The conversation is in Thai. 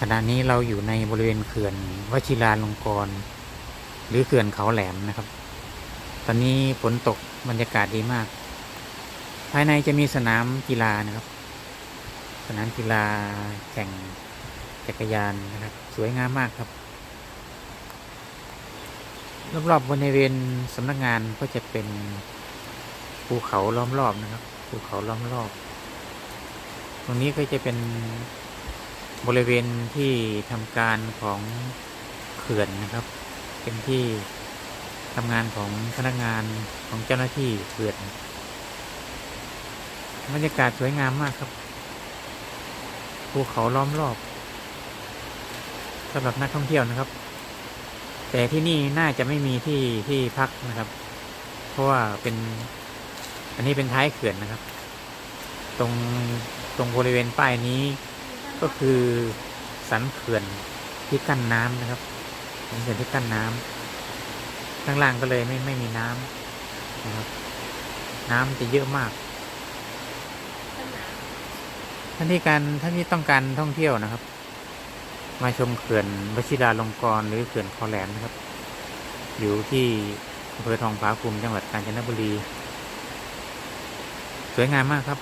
ขณะนี้เราอยู่ในบริเวณเขื่อนวชิราลงกรณ์หรือเขื่อนเขาแหลมนะครับ ตอนนี้ฝนตกบรรยากาศดีมาก ภายในจะมีสนามกีฬานะครับ สนามกีฬาแข่งจักรยานนะครับ สวยงามมากครับ รอบๆบริเวณสำนักงานก็จะเป็นภูเขาล้อมรอบนะครับภูเขาล้อมรอบ ตรงนี้ก็จะเป็น บริเวณที่ทำการของเขื่อนนะครับ เป็นที่ทำงานของพนักงานของเจ้าหน้าที่เขื่อนบรรยากาศสวยงามมากครับภูเขาล้อมรอบสำหรับนักท่องเที่ยวนะครับ แต่ที่นี่น่าจะไม่มีที่ที่พักนะครับ เพราะว่าเป็น อันนี้เป็นท้ายเขื่อนนะครับ ตรงตรงบริเวณป้ายนี้ ก็คือสันเขื่อนที่กั้นน้ำนะครับสันเขื่อนที่กั้นน้ำข้างล่างก็เลยไม่ไม่มีน้ำนะครับ น้ำจะเยอะมากท่านที่การท่านที่ต้องการท่องเที่ยวนะครับ มาชมเขื่อนวชิราลงกรณ์หรือเขื่อนคอแหลมนะครับ อยู่ที่อำเภอทองผาภูมิจังหวัดกาญจนบุรี สวยงามมากครับ